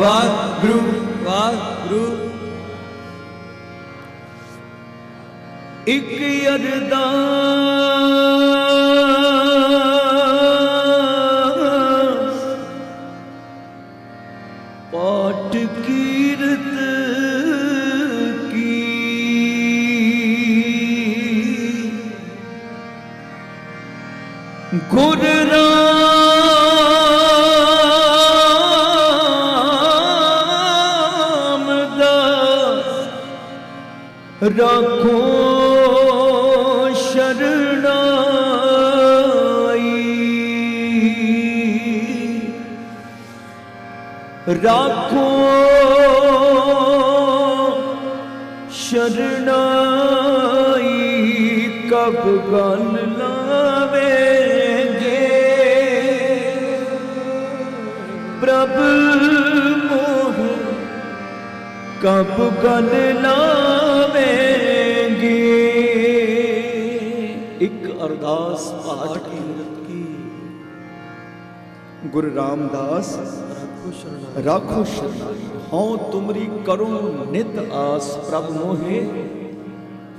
ਵਾਹਿਗੁਰੂ ਵਾਹਿਗੁਰੂ। ਇੱਕ ਅਰਦਾਸ ਰੱਖੋ। ਸ਼ਰਣਾਈ ਕਬ ਗਨ ਲਾਵੇਗੇ। ਪ੍ਰਭ ਮੋਹ ਕਬ ਗਨ ਲਾਵੇਂਗੇ। ਇੱਕ ਅਰਦਾਸ ਪਾਠ ਕੀਰਤ ਕੀ? ਗੁਰੂ ਰਾਮਦਾਸ ਰੱਖੋ ਸ਼ਰਣਾ ਰਾਖੋ ਸ਼ਰਨਾਈ ਹਉ ਤੁਮਰੀ ਕਰੋ ਨਿਤ ਆਸ ਪ੍ਰਭ ਮੋਹੇ।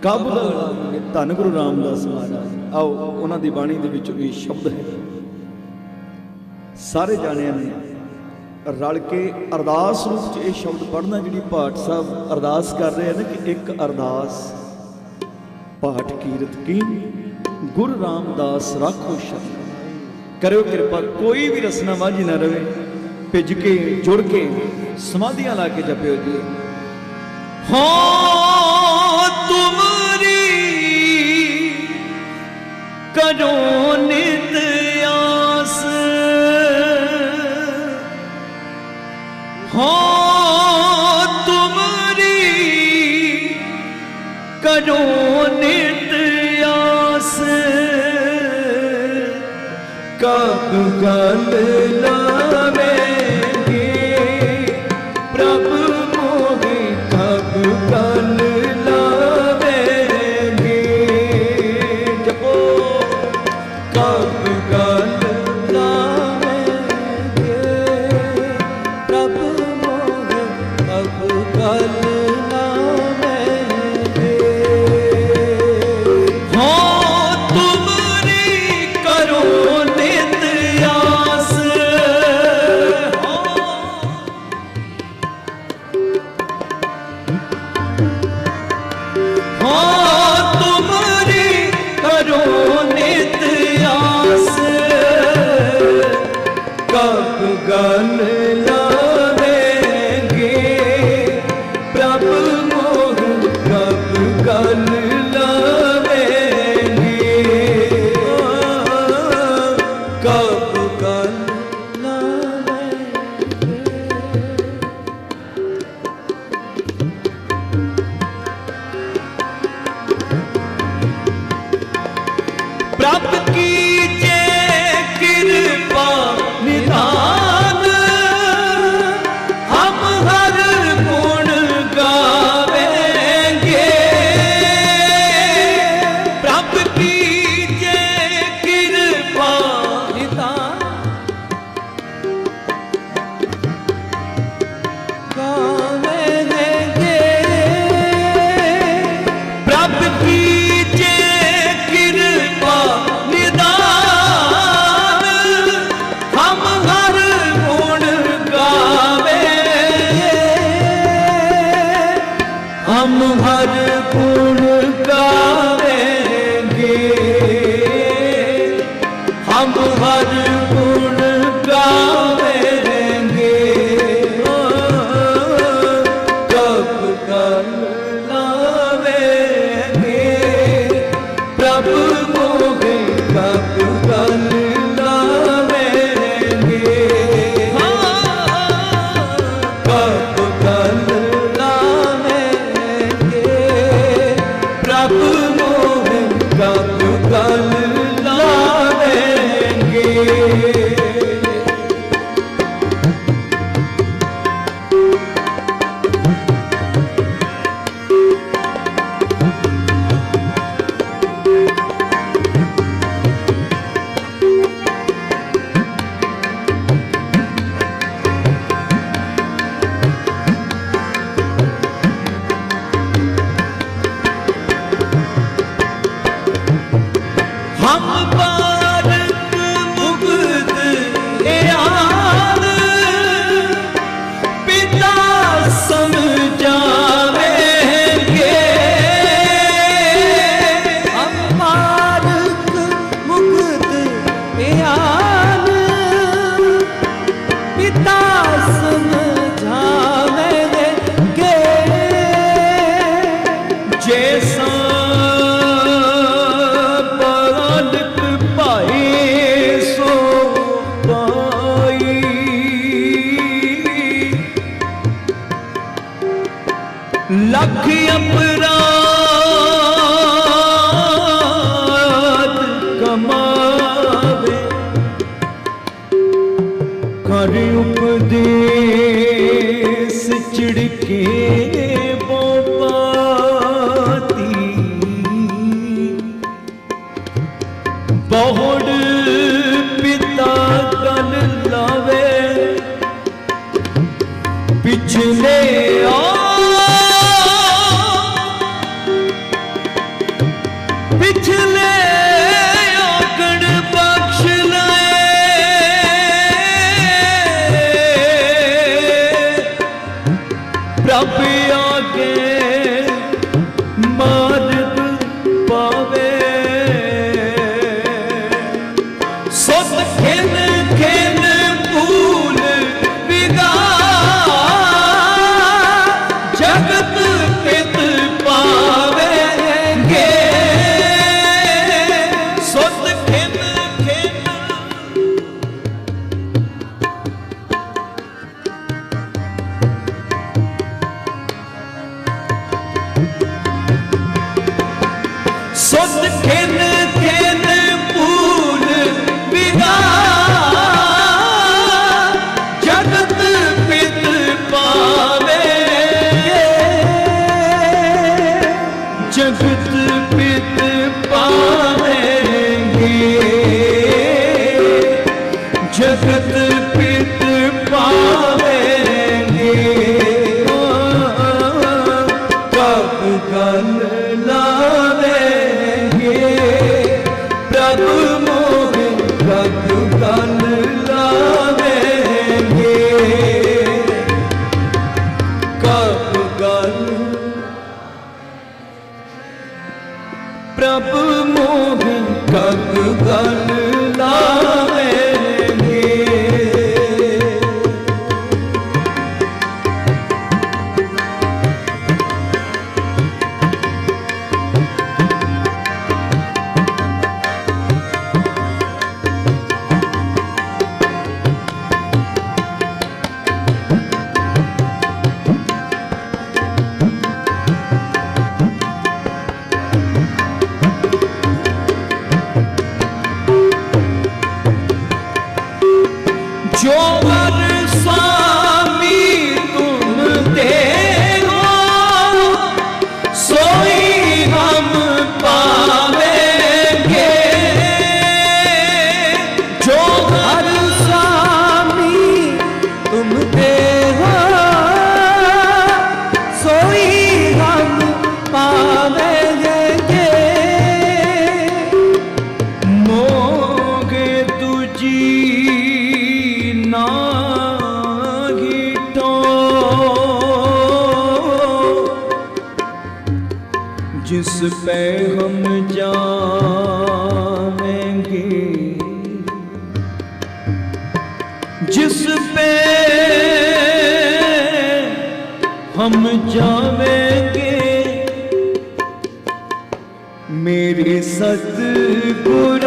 ਕਬ ਧੰਨ ਗੁਰੂ ਰਾਮਦਾਸ ਮਹਾਰਾਜ, ਆਓ ਉਹਨਾਂ ਦੀ ਬਾਣੀ ਦੇ ਵਿੱਚ ਇਹ ਸ਼ਬਦ ਹੈ। ਸਾਰੇ ਜਾਣਿਆਂ ਨੇ ਰਲ ਕੇ ਅਰਦਾਸ ਰੂਪ ਚ ਇਹ ਸ਼ਬਦ ਪੜ੍ਹਨਾ, ਜਿਹੜੀ ਪਾਠ ਸਾਹਿਬ ਅਰਦਾਸ ਕਰ ਰਹੇ ਹਨ ਕਿ ਇੱਕ ਅਰਦਾਸ, ਪਾਠ ਕੀਰਤ ਕੀ? ਗੁਰੂ ਰਾਮਦਾਸ ਰਾਖੋ ਸ਼ਰਨ ਕਰਿਓ ਕਿਰਪਾ, ਕੋਈ ਵੀ ਰਸਨਾ ਵਾਂਝੀ ਨਾ ਰਵੇ। ਭਿੱਜ ਕੇ ਜੁੜ ਕੇ ਸਮਾਧੀਆਂ ਲਾ ਕੇ ਜਪਿਓ ਜੀ। ਹੋ ਤੁਮਰੀ ਕਰੋ ਨਿਤ ਆਸ। ਹੋ ਤੁਮਰੀ ਕਰੋ ਨਿਤ ਆਸ। ਕਬ ਗਲ ਲਾਵੇਂਗੇ 주세요 ਜਗਤ ਪਿਤ ਪਾਵੇਂਗੇ ਸਤਿਗੁਰ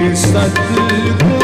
ਸਤਿਗੁਰਾ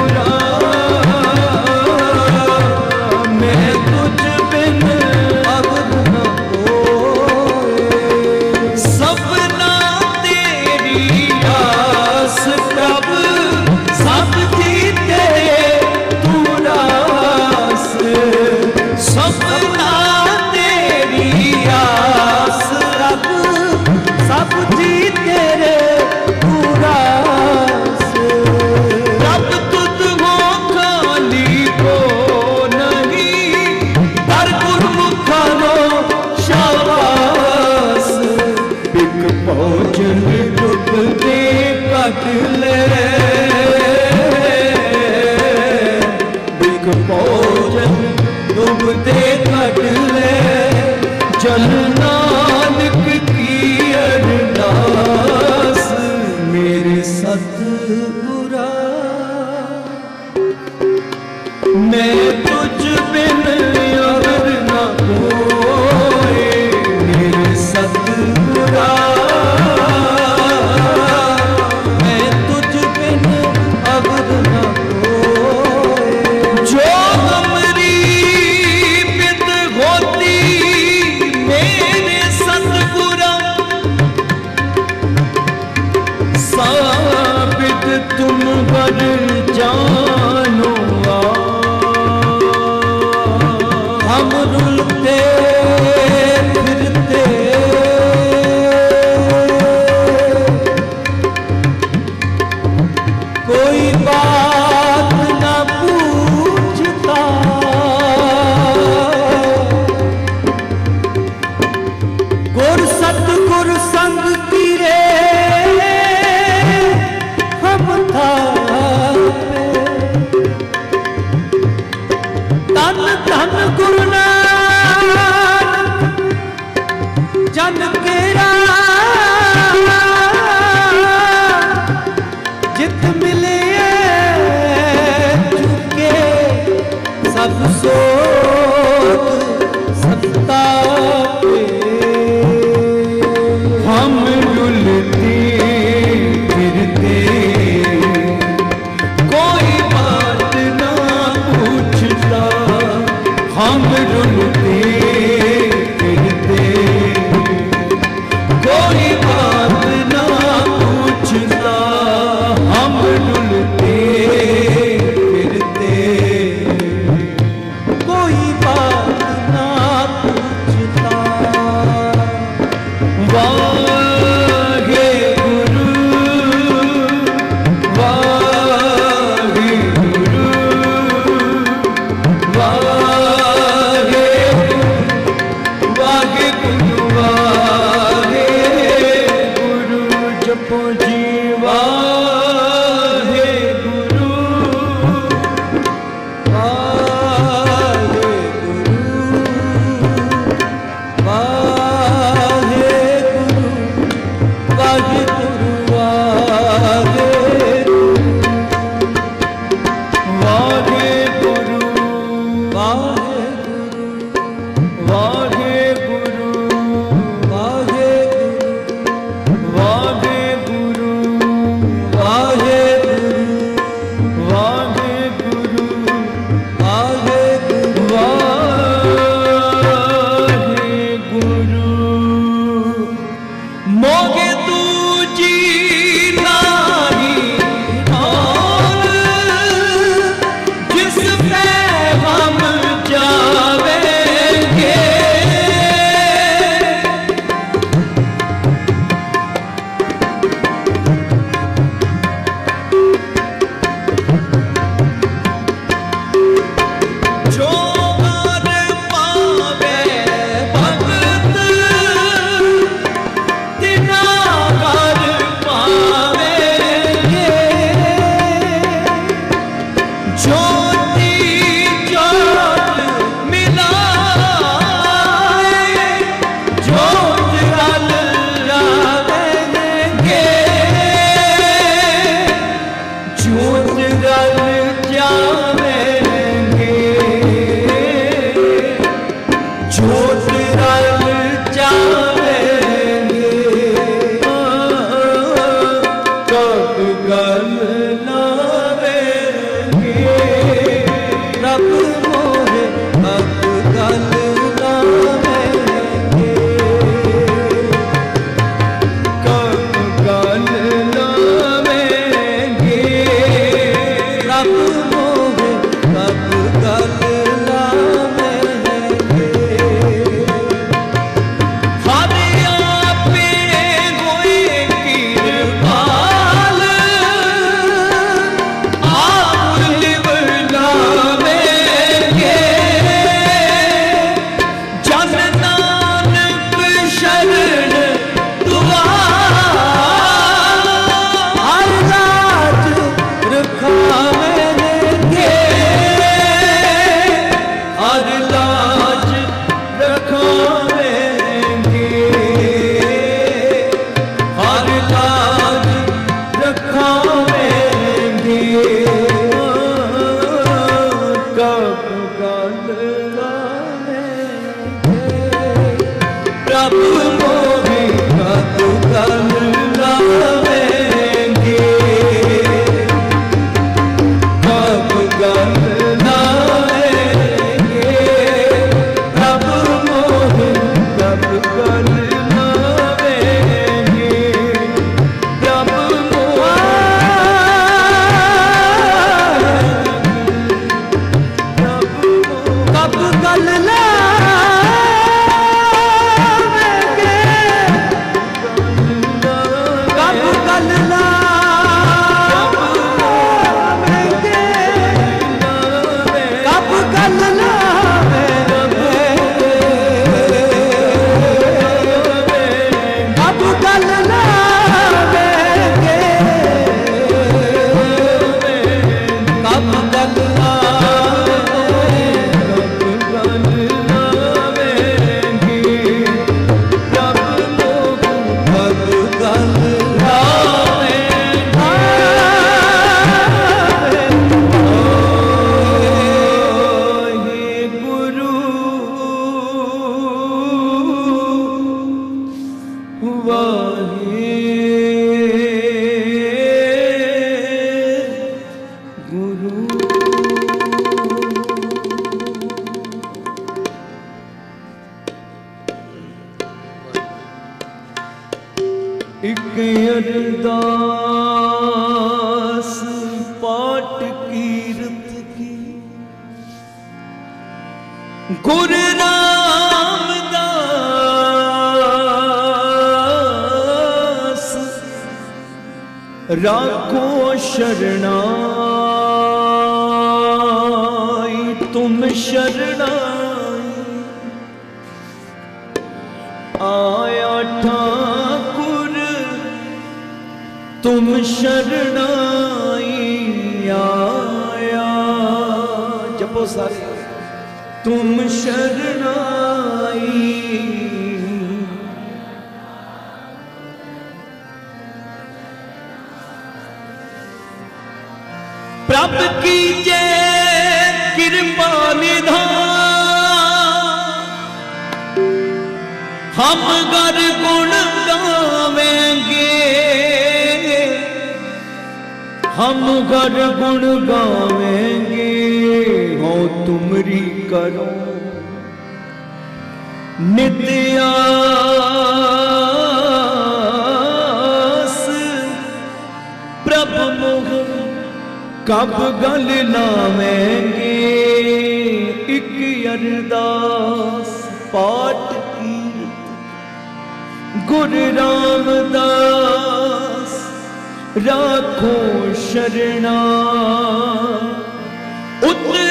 ਰਾਖੋ ਸ਼ਰਣਾਈ ਤੁਮ ਸ਼ਰਣਾਈ। ਆਇਆ ਠਾਕੁਰ ਤੁਮ ਸ਼ਰਣਾਈ। ਆਇਆ ਜਪੋ ਸਾਰੇ। ਤੁਮ ਹਮ ਗਰ ਗੁਣ ਗਾਵੇਂਗੇ। ਹਮ ਗਰ ਗੁਣ ਗਾਵੇਂਗੇ। ਹੋ ਤੁਮਰੀ ਕਰੋ। ਨਿਤਿਆ ਪ੍ਰਭ ਮੁਖ ਕਬ ਗਲ ਲਾਵੇਂਗੇ ਇੱਕ ਅਰਦਾਸ ਪਾਠ ਗੁਰ ਰਾਮਦਾਸ ਰਾਖੋ ਸ਼ਰਣਾ। ਉਤਰ